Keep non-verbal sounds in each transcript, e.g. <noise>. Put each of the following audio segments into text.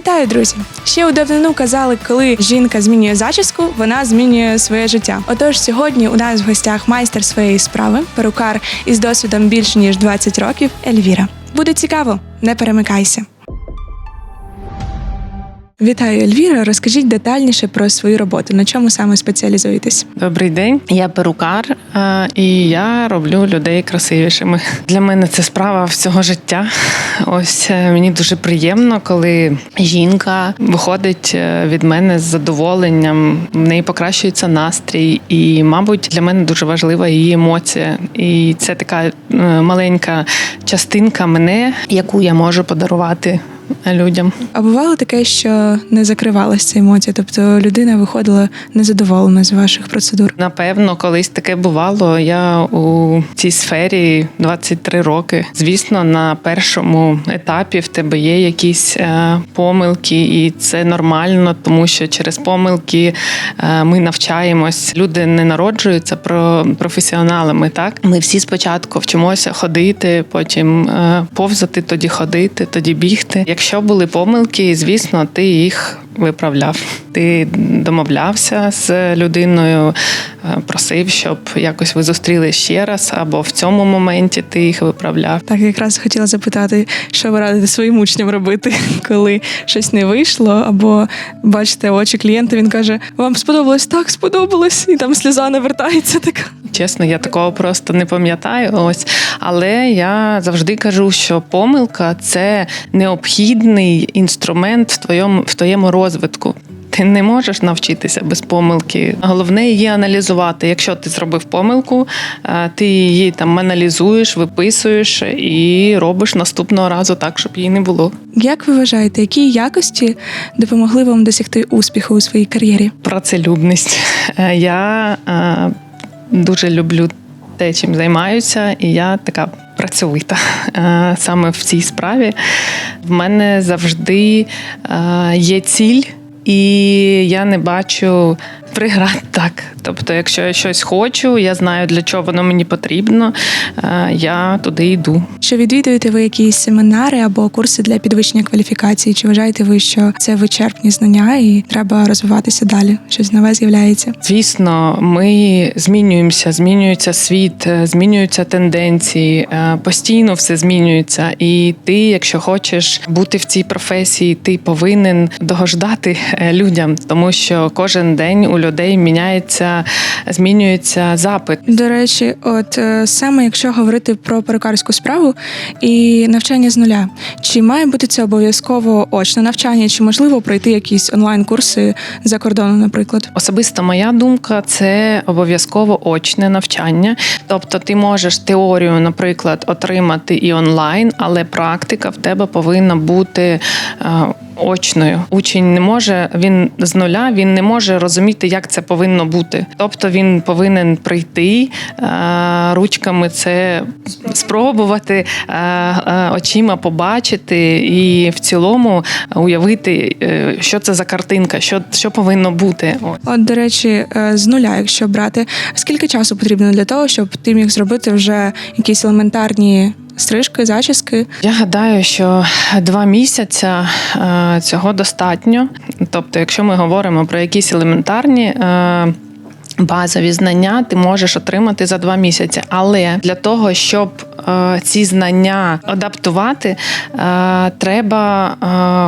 Вітаю, друзі! Ще у давнину казали, коли жінка змінює зачіску, вона змінює своє життя. Отож, сьогодні у нас в гостях майстер своєї справи, перукар із досвідом більше ніж 20 років Ельвіра. Буде цікаво, не перемикайся. Вітаю, Ельвіра. Розкажіть детальніше про свою роботу. На чому саме спеціалізуєтесь? Добрий день, я перукар, е, і я роблю людей красивішими. Для мене це справа всього життя. Ось е, мені дуже приємно, коли жінка виходить е, від мене з задоволенням, в неї покращується настрій, і, мабуть, для мене дуже важлива її емоція. І це така маленька частинка мене, яку я можу подарувати людям. А бувало таке, що не закривалася ця емоція, тобто людина виходила незадоволена з ваших процедур. Напевно, колись таке бувало. Я у цій сфері 23 роки. Звісно, на першому етапі в тебе є якісь е, помилки, і це нормально, тому що через помилки е, ми навчаємось. Люди не народжуються про професіоналами. Так ми всі спочатку вчимося ходити, потім е, повзати, тоді ходити, тоді бігти. Якщо були помилки, звісно, ти їх виправляв. Ти домовлявся з людиною, е, просив, щоб якось ви зустріли ще раз, або в цьому моменті ти їх виправляв. Так, якраз хотіла запитати, що ви радите своїм учням робити, <laughs> коли щось не вийшло, або бачите очі клієнта, він каже: Вам сподобалось так, сподобалось, і там сльоза не вертається така. Чесно, я такого просто не пам'ятаю. Ось, але я завжди кажу, що помилка це необхідний інструмент в твоєму в твоєму розвитку. Ти не можеш навчитися без помилки. Головне її аналізувати. Якщо ти зробив помилку, е, ти її там аналізуєш, виписуєш і робиш наступного разу так, щоб її не було. Як ви вважаєте, які якості допомогли вам досягти успіху у своїй кар'єрі? Працелюбність. Е, Я е, дуже люблю те, чим займаюся, і я така працьовита е, саме в цій справі. В мене завжди е, є ціль, і я не бачу преград так. Тобто, якщо я щось хочу, я знаю, для чого воно мені потрібно, е, я туди йду. Чи відвідуєте ви якісь семінари або курси для підвищення кваліфікації? Чи вважаєте ви, що це вичерпні знання і треба розвиватися далі? Щось нове з'являється? Звісно, ми змінюємося, змінюється світ, е, змінюються тенденції, е, постійно все змінюється. І ти, якщо хочеш бути в цій професії, ти повинен догождати людям, тому що кожен день у людей міняється, змінюється запит. До речі, от е, саме якщо говорити про перукарську справу і навчання з нуля, чи має бути це обов'язково очне навчання, чи можливо пройти якісь онлайн-курси за кордоном, наприклад? Особиста моя думка це обов'язково очне навчання. Тобто, ти можеш теорію, наприклад, отримати і онлайн, але практика в тебе повинна бути. Очною учень не може, він з нуля він не може розуміти, як це повинно бути. Тобто він повинен прийти е, ручками це спробувати, е, е, очима побачити і в цілому уявити, що це за картинка, що, що повинно бути. От, до речі, з нуля, якщо брати, скільки часу потрібно для того, щоб ти міг зробити вже якісь елементарні стрижки, зачіски? Я гадаю, що два місяці е, цього достатньо. Тобто, якщо ми говоримо про якісь елементарні. е, Базові знання ти можеш отримати за два місяці, але для того, щоб ці знання адаптувати, е, треба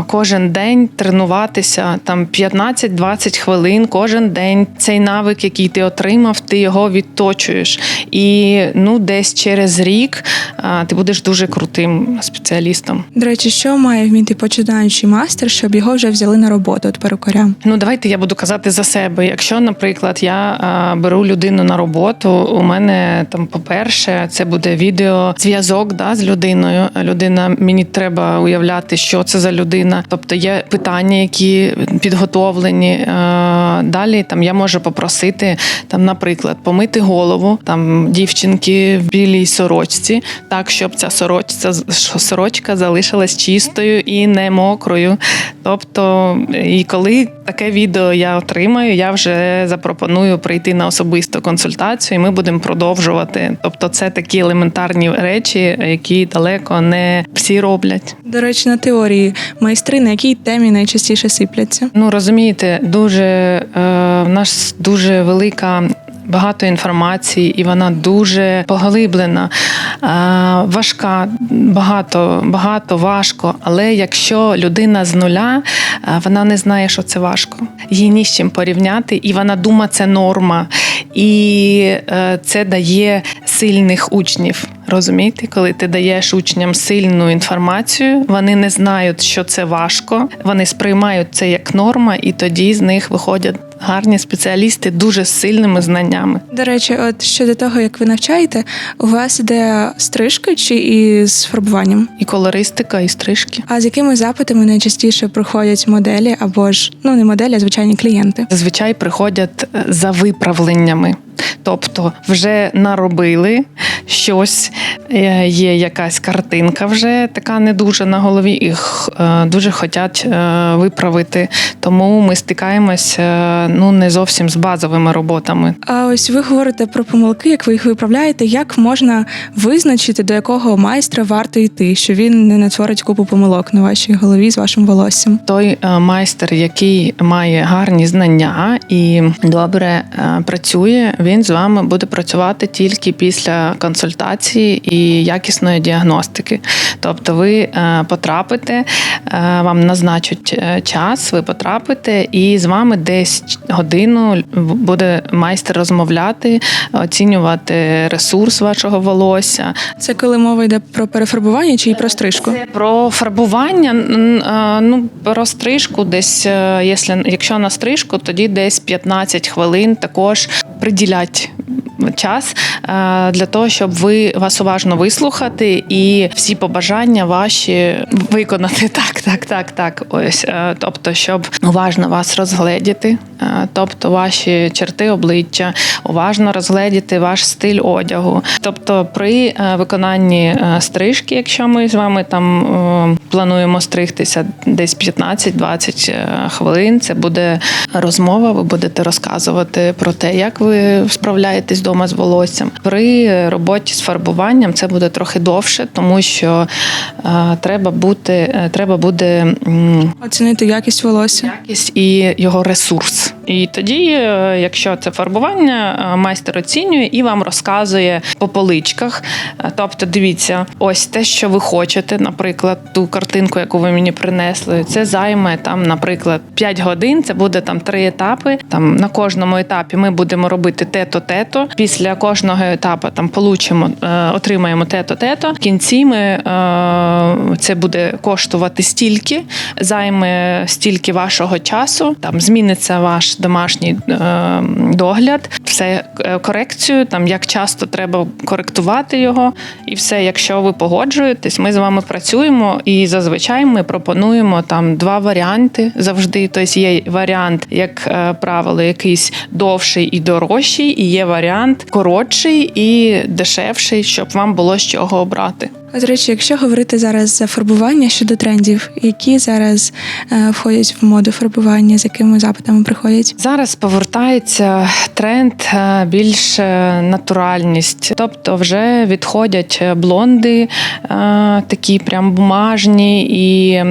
е, кожен день тренуватися там 15-20 хвилин. Кожен день цей навик, який ти отримав, ти його відточуєш. І ну, десь через рік е, ти будеш дуже крутим спеціалістом. До речі, що має вміти починаючий мастер, щоб його вже взяли на роботу от перукаря? Ну, давайте я буду казати за себе. Якщо, наприклад, я беру людину на роботу, у мене там, по-перше, це буде відеозв'язок да, з людиною. Людина мені треба уявляти, що це за людина. Тобто є питання, які підготовлені. Далі там я можу попросити, там, наприклад, помити голову там дівчинки в білій сорочці, так щоб ця сорочця сорочка залишилась чистою і не мокрою. Тобто, і коли таке відео я отримаю, я вже запропоную прийти на особисту консультацію, і ми будемо продовжувати. Тобто, це такі елементарні речі, які далеко не всі роблять. До речі, на теорії майстри на якій темі найчастіше сипляться? Ну розумієте, дуже е, в нас дуже велика. Багато інформації, і вона дуже поглиблена, е, важка, багато, багато важко. Але якщо людина з нуля, е, вона не знає, що це важко. Їй ні з чим порівняти, і вона думає, це норма. І е, це дає сильних учнів. Розумієте, коли ти даєш учням сильну інформацію, вони не знають, що це важко. Вони сприймають це як норма, і тоді з них виходять гарні спеціалісти дуже з сильними знаннями. До речі, от щодо того, як ви навчаєте, у вас іде стрижка чи із фарбуванням? І колористика, і стрижки. А з якими запитами найчастіше приходять моделі або ж ну не моделі, а звичайні клієнти? Зазвичай приходять е, за виправленнями. Тобто вже наробили щось, е, є якась картинка вже така не дуже на голові, їх е, дуже хочуть е, виправити. Тому ми стикаємося ну не зовсім з базовими роботами. А ось ви говорите про помилки, як ви їх виправляєте. Як можна визначити, до якого майстра варто йти, що він не натворить купу помилок на вашій голові з вашим волоссям? Той майстер, який має гарні знання і добре працює, він з вами буде працювати тільки після консультації і якісної діагностики. Тобто, ви е, потрапите, е, вам назначать е, час, ви потрапите, і з вами десь годину буде майстер розмовляти, оцінювати ресурс вашого волосся, Це коли мова йде про перефарбування чи про стрижку? це про фарбування. Ну про стрижку, десь якщо на стрижку, тоді десь 15 хвилин також приділять. Час е, для того, щоб ви вас уважно вислухати і всі побажання ваші виконати. <laughs> Так, так, так, так. Ось, е, тобто, щоб уважно вас розгледіти, е, тобто ваші черти обличчя, уважно розгледіти ваш стиль одягу. Тобто, при виконанні стрижки, якщо ми з вами там плануємо стригтися десь 15-20 е, хвилин, це буде розмова. Ви будете розказувати про те, як ви справляєтесь вдома з волоссям. При роботі з фарбуванням це буде трохи довше, тому що е, треба бути, е, треба буде. Оцінити якість волосся. якість і його ресурс. І тоді, е, якщо це фарбування, е, майстер оцінює і вам розказує по поличках. Е, Тобто, дивіться, ось те, що ви хочете, наприклад, ту картинку, яку ви мені принесли, це займе там, наприклад, 5 годин. Це буде там три етапи. Там на кожному етапі ми будемо робити те-то, те-то. Після кожного етапу там получимо, отримаємо те-то, те-то. В кінці ми це буде коштувати стільки, займе стільки вашого часу. Там зміниться ваш домашній е, догляд, все е, корекцію. Там як часто треба коректувати його, і все. Якщо ви погоджуєтесь, ми з вами працюємо. І зазвичай ми пропонуємо там два варіанти завжди. Тобто є варіант, як е, правило, якийсь довший і дорожчий, і є варіант коротший і дешевший, щоб вам було з чого обрати. До речі, якщо говорити зараз за фарбування щодо трендів, які зараз е, входять в моду фарбування, з якими запитами приходять? Зараз повертається тренд е, більш е, натуральність, тобто вже відходять е, блонди, е, такі прям бумажні і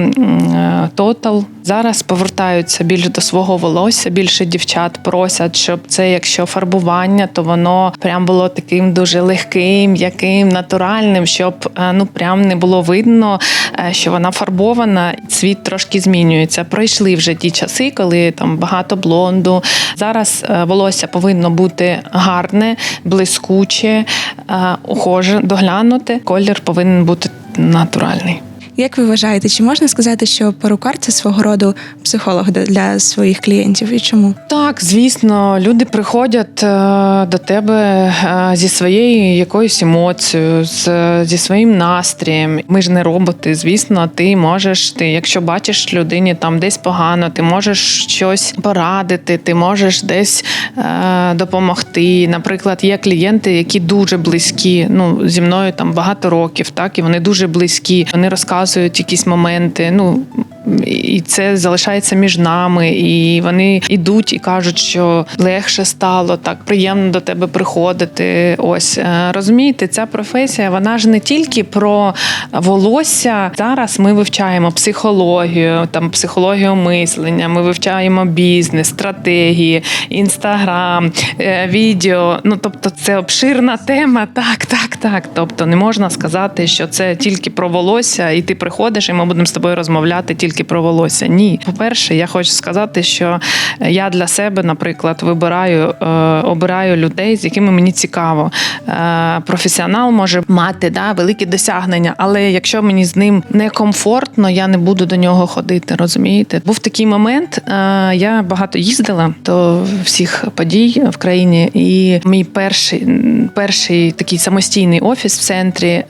тотал. Зараз повертаються більш до свого волосся. Більше дівчат просять, щоб це, якщо фарбування, то воно прям було таким дуже легким, яким натуральним, щоб е, ну прям не було видно, е, що вона фарбована. цвіт трошки змінюється. Пройшли вже ті часи, коли там багато блонду. Зараз е, волосся повинно бути гарне, блискуче, е, ухоже, доглянуте. Колір повинен бути натуральний. Як ви вважаєте, чи можна сказати, що перукар це свого роду психолог для- своїх клієнтів? І чому? Так, звісно, люди приходять е, до тебе е, зі своєю якоюсь емоцією, зі своїм настроєм. Ми ж не роботи. Звісно, ти можеш, ти, якщо бачиш людині там десь погано, ти можеш щось порадити, ти можеш десь е, допомогти. Наприклад, є клієнти, які дуже близькі. Ну зі мною там багато років, так і вони дуже близькі. Вони розказують. Показують якісь моменти. Ну і це залишається між нами, і вони йдуть і кажуть, що легше стало так, приємно до тебе приходити. Ось е, розумієте, ця професія вона ж не тільки про волосся. Зараз ми вивчаємо психологію, там психологію мислення. Ми вивчаємо бізнес, стратегії, інстаграм, е, відео. Ну тобто, це обширна тема. Так, так, так. Тобто, не можна сказати, що це тільки про волосся, і ти приходиш, і ми будемо з тобою розмовляти тільки про волосся. Ні, по-перше, я хочу сказати, що я для себе, наприклад, вибираю, е, обираю людей, з якими мені цікаво. Е, професіонал може мати да, великі досягнення, але якщо мені з ним некомфортно, я не буду до нього ходити. Розумієте? Був такий момент. Е, я багато їздила до всіх подій в країні, і мій перший, перший такий самостійний офіс в центрі.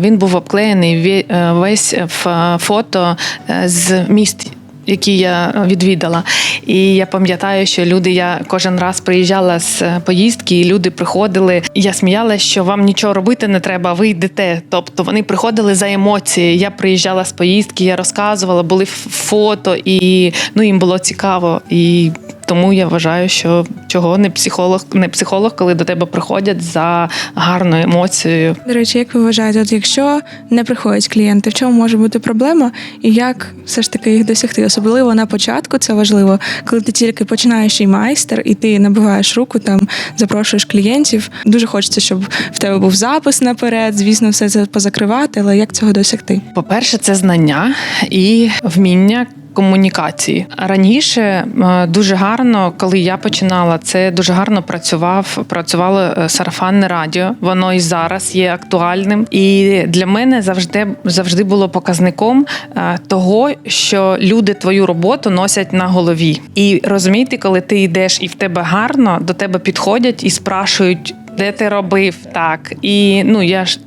Він був обклеєний весь в е, фото е, з міст. Які я відвідала, і я пам'ятаю, що люди, я кожен раз приїжджала з е, поїздки, і люди приходили. Я сміялася, що вам нічого робити не треба, ви йдете. Тобто вони приходили за емоції. Я приїжджала з поїздки, я розказувала, були фото, і ну їм було цікаво. І тому я вважаю, що чого не психолог, не психолог, коли до тебе приходять за гарною емоцією. До речі, як ви вважаєте, от якщо не приходять клієнти, в чому може бути проблема, і як все ж таки їх досягти? Особливо на початку це важливо, коли ти тільки починаючий майстер, і ти набиваєш руку, там запрошуєш клієнтів. Дуже хочеться, щоб в тебе був запис наперед. Звісно, все це позакривати, але як цього досягти? По-перше, це знання і вміння. Комунікації раніше е, дуже гарно, коли я починала, це дуже гарно працював. Працювало е, сарафанне радіо. Воно і зараз є актуальним. І для мене завжди завжди було показником е, того, що люди твою роботу носять на голові. І розумієте, коли ти йдеш і в тебе гарно, до тебе підходять і спрашують, де ти робив так. І ну я ж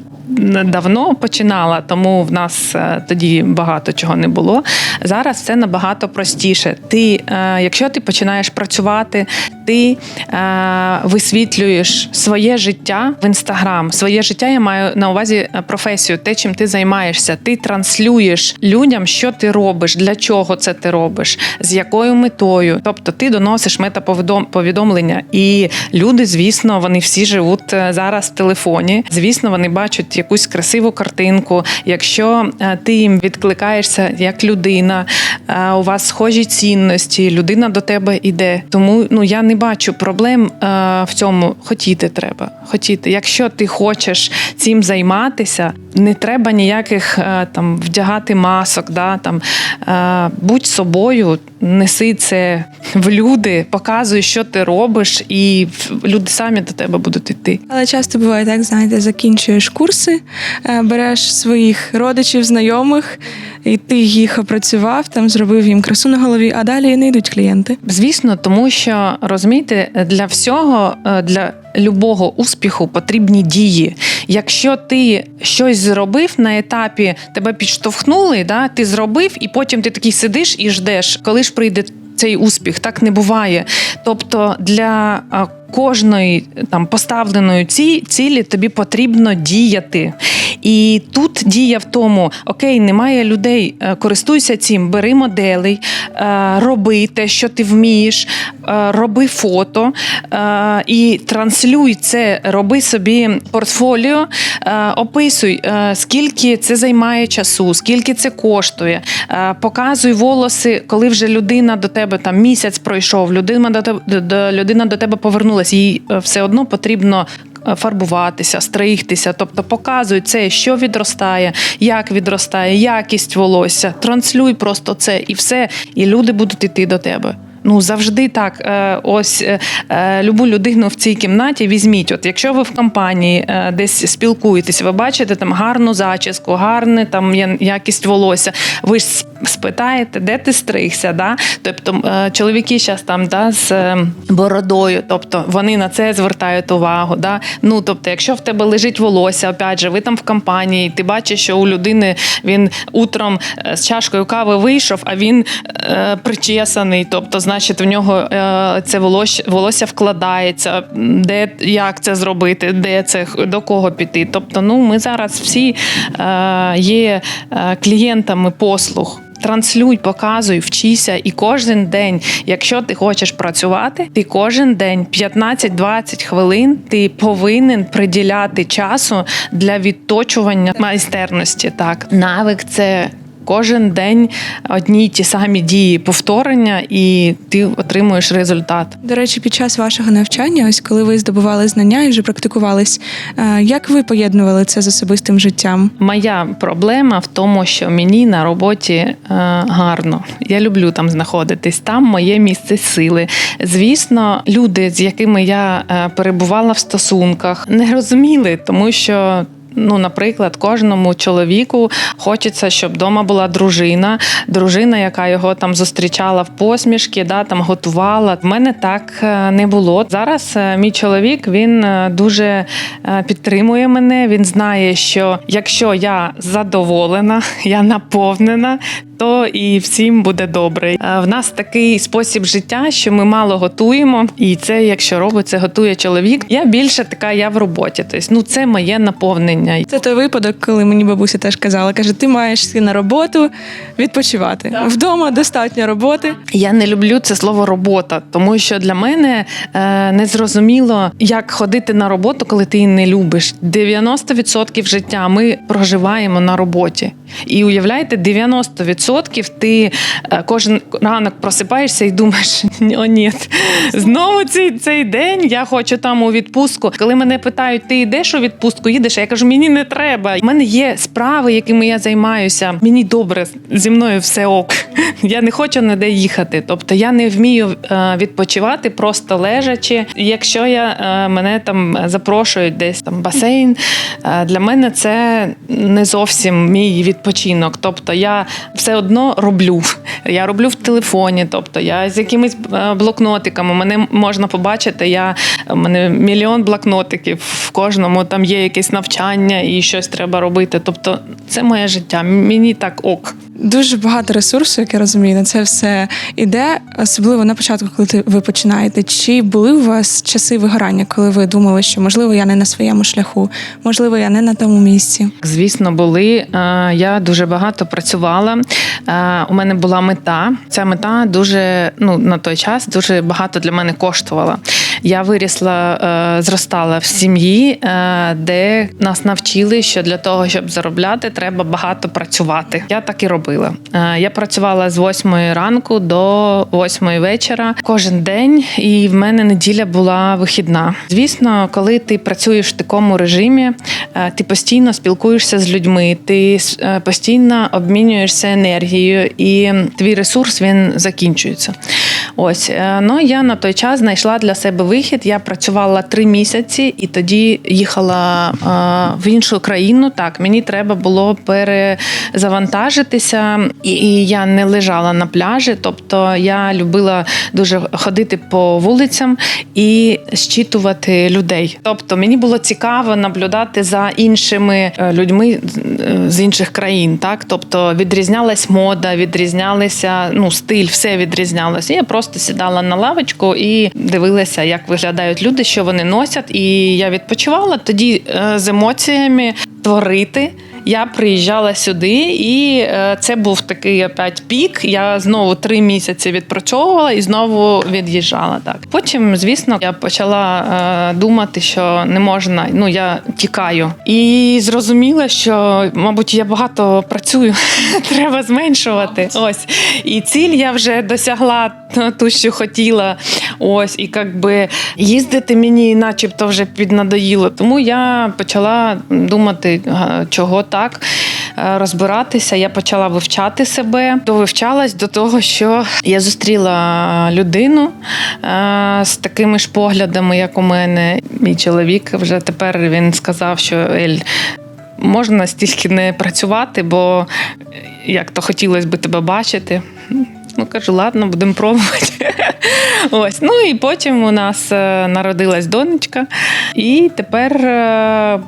давно починала, тому в нас е, тоді багато чого не було. Зараз все набагато простіше. Ти, е, якщо ти починаєш працювати, ти е, висвітлюєш своє життя в інстаграм. Своє життя я маю на увазі професію, те, чим ти займаєшся. Ти транслюєш людям, що ти робиш, для чого це ти робиш, з якою метою. Тобто ти доносиш метаповідомлення. І люди, звісно, вони всі живуть зараз в телефоні. Звісно, вони бачать якусь красиву картинку. Якщо е, ти їм відкликаєшся як людина, е, у вас схожі цінності, людина до тебе йде. Тому ну я не бачу проблем е, в цьому. Хотіти треба. Хотіти. Якщо ти хочеш цим займатися, не треба ніяких там вдягати масок. Да, там, будь собою, неси це в люди, показуй, що ти робиш, і люди самі до тебе будуть йти. Але часто буває так, знаєте, закінчуєш курси, е, береш своїх родичів, знайомих, і ти їх опрацював, там зробив їм красу на голові, а далі не йдуть клієнти. Звісно, тому що розумієте, для всього, е, для любого успіху потрібні дії. Якщо ти щось зробив на етапі, тебе підштовхнули, да, ти зробив, і потім ти такий сидиш і ждеш, коли ж прийде. Цей успіх так не буває. Тобто для а, кожної там поставленої ці, цілі тобі потрібно діяти. І тут дія в тому: окей, немає людей, е, користуйся цим, бери моделей, е, роби те, що ти вмієш, е, роби фото і транслюй це, роби собі портфоліо, описуй, скільки це займає часу, скільки це коштує. Показуй волоси, коли вже людина до тебе там місяць пройшов, людина до тебе людина до тебе повернулась, їй е, все одно потрібно. е, Фарбуватися, стригтися, тобто показуй це, що відростає, як відростає, якість волосся. Транслюй просто це і все, і люди будуть йти до тебе. Ну завжди так. Е, Ось е, е, любу людину в цій кімнаті візьміть. От якщо ви в компанії десь спілкуєтесь, ви бачите там гарну зачіску, гарне там якість волосся. Ви ж спитаєте, де ти стригся? Да? Тобто чоловіки зараз там да, з бородою, тобто вони на це звертають увагу. Да? Ну тобто, якщо в тебе лежить волосся, опять же, ви там в компанії, ти бачиш, що у людини він утром з чашкою кави вийшов, а він причесаний. Тобто, значить в нього е, це волосся, волосся вкладається, де як це зробити, де це до кого піти. Тобто, ну ми зараз всі е, є е, клієнтами послуг. Транслюй, показуй, вчися, і кожен день, якщо ти хочеш працювати, ти кожен день 15-20 хвилин ти повинен приділяти часу для відточування майстерності. Так, навик це. Кожен день одні й ті самі дії повторення, і ти отримуєш результат. До речі, під час вашого навчання, ось коли ви здобували знання і вже практикувались, е, як ви поєднували це з особистим життям? Моя проблема в тому, що мені на роботі е, гарно. Я люблю там знаходитись. Там моє місце сили. Звісно, люди, з якими я е, перебувала в стосунках, не розуміли, тому що. Ну, наприклад, кожному чоловіку хочеться, щоб вдома була дружина, дружина, яка його там зустрічала в посмішки, да, там готувала. В мене так е, не було. Зараз е, мій чоловік він е, дуже підтримує мене. Він знає, що якщо я задоволена, <laughs> я наповнена. То і всім буде добре. Е, В нас такий спосіб життя, що ми мало готуємо, і це, якщо робить, це готує чоловік. Я більше така, я в роботі. Тобто, ну це моє наповнення. Це той випадок, коли мені бабуся теж казала: каже, ти маєш йти на роботу відпочивати. Вдома достатньо роботи. Я не люблю це слово робота, тому що для мене е, незрозуміло, як ходити на роботу, коли ти її не любиш. 90% життя ми проживаємо на роботі. І уявляєте, 90% ти е, кожен ранок просипаєшся і думаєш: о, ні, знову цей, цей день я хочу там у відпустку. Коли мене питають, ти йдеш у відпустку, їдеш, я кажу, мені не треба. У мене є справи, якими я займаюся. Мені добре зі мною все ок. <laughs> Я не хочу ніде їхати. Тобто я не вмію е, відпочивати просто лежачи. Якщо я е, мене там запрошують десь там басейн, для мене це не зовсім мій відпочинок. Тобто я все одно роблю. Я роблю в телефоні, тобто я з якимись е, блокнотиками. Мене можна побачити. Я у мене мільйон блокнотиків. В кожному там є якесь навчання і щось треба робити. Тобто, це моє життя. Мені так ок. Дуже багато ресурсу, як я розумію, на це все іде, особливо на початку, коли ти ви починаєте. Чи були у вас часи вигорання, коли ви думали, що можливо я не на своєму шляху, можливо, я не на тому місці? Звісно, були. Е, Я дуже багато працювала. Е, У мене була мета. Ця мета дуже ну на той час дуже багато для мене коштувала. Я вирісла, е, зростала в сім'ї, е, де нас навчили, що для того, щоб заробляти, треба багато працювати. Я так і робила. Е, Я працювала з 8 ранку до 8 вечора кожен день, і в мене неділя була вихідна. Звісно, коли ти працюєш в такому режимі, ти постійно спілкуєшся з людьми, ти постійно обмінюєшся енергією, і твій ресурс він закінчується. Ось е, ну я на той час знайшла для себе вихід. Я працювала три місяці і тоді їхала е, в іншу країну. Так, мені треба було перезавантажитися, і, я не лежала на пляжі. Тобто я любила дуже ходити по вулицям і щитувати людей. Тобто мені було цікаво наблюдати за іншими е, людьми з інших країн. Так, тобто відрізнялась мода, відрізнялися ну стиль, все відрізнялося. Я просто сідала на лавочку і дивилася, як виглядають люди, що вони носять. І я відпочивала тоді е, з емоціями творити. Я приїжджала сюди, і е, це був такий опять пік. Я знову три місяці відпрацьовувала і знову від'їжджала. Так потім, звісно, я почала е, думати, що не можна. Ну я тікаю, і зрозуміла, що мабуть я багато працюю, <laughs> треба зменшувати. Ось і ціль я вже досягла ту, що хотіла. Ось, і якби їздити мені, начебто, вже піднадоїло. Тому я почала думати, чого так, е, розбиратися. Я почала вивчати себе, довивчалась до того, що я зустріла людину е, з такими ж поглядами, як у мене. Мій чоловік вже тепер він сказав, що Ель. Можна стільки не працювати, бо як то хотілося би тебе бачити. Ну, кажу, ладно, будемо пробувати. <laughs> Ось. Ну і потім у нас е, народилась донечка, і тепер е,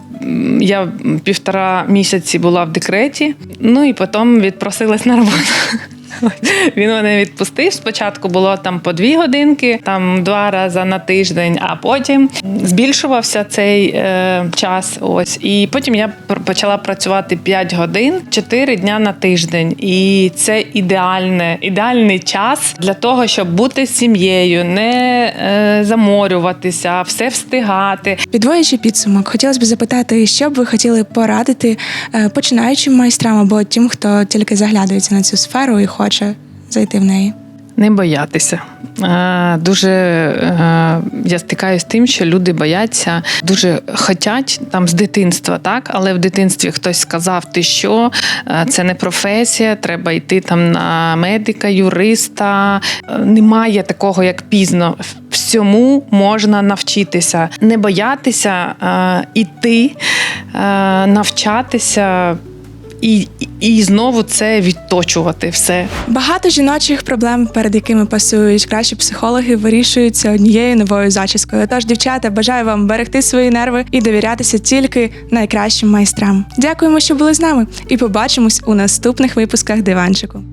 я півтора місяці була в декреті, ну і потім відпросилась на роботу. <laughs> <laughs> Він мене відпустив. Спочатку було там по дві годинки, там два рази на тиждень, а потім збільшувався цей е, час. Ось і потім я почала працювати 5 годин, 4 дня на тиждень. І це ідеальне, ідеальний час для того, щоб бути сім'єю, не е, заморюватися, все встигати. Підводячи підсумок, хотілося б запитати, що б ви хотіли порадити е, починаючим майстрам або тим, хто тільки заглядується на цю сферу і хоче зайти в неї. Не боятися. Дуже я стикаюся з тим, що люди бояться, дуже хотять там з дитинства, так, але в дитинстві хтось сказав, ти що, це не професія, треба йти там на медика, юриста. Немає такого, як пізно. Всьому можна навчитися, не боятися, іти, навчатися. І, і знову це відточувати все. Багато жіночих проблем, перед якими пасують кращі психологи, вирішуються однією новою зачіскою. Тож, дівчата, бажаю вам берегти свої нерви і довірятися тільки найкращим майстрам. Дякуємо, що були з нами, і побачимось у наступних випусках диванчику.